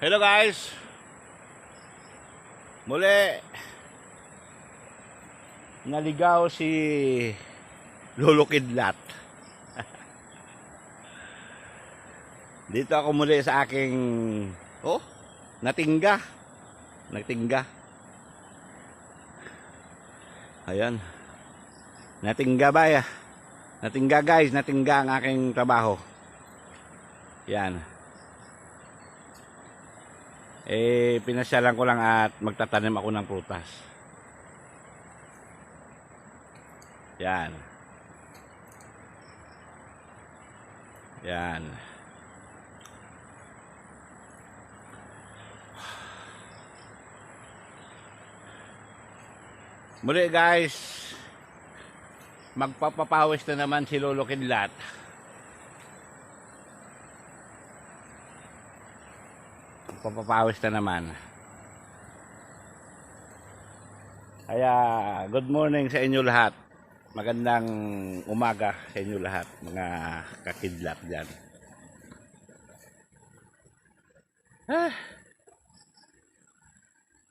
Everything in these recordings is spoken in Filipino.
Hello guys. Muli. Naligaw si Lolo Kidlat. Dito ako muli sa aking oh, natingga. Natingga. Ayan. Natingga ba ya? Natingga guys, natingga ang aking trabaho. Yan. Eh, pinasyalan ko lang at magtatanim ako ng prutas. Yan. Yan. Muli guys, magpapapawis na naman si Lolo Kidlat. Magpapapawis na naman. Kaya, good morning sa inyo lahat. Magandang umaga sa inyo lahat, mga kakidlat dyan. Ah.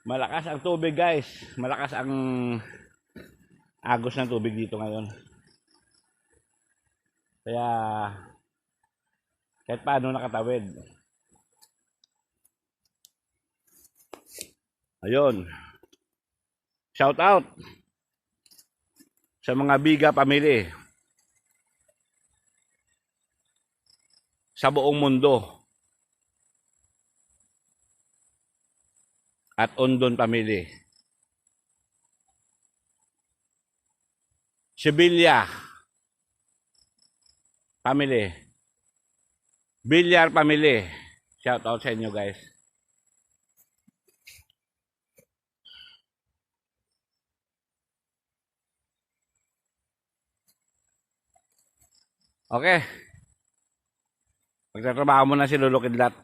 Malakas ang tubig guys. Malakas ang agos ng tubig dito ngayon. Kaya kahit paano nakatawid. Ayun. Shout out sa mga biga pamili sa buong mundo. at Ondon Family. Sibilya Family. Bilyar Family. Shout out sa inyo guys. Okay. Magtatrabaho muna si Lolo Kidlat.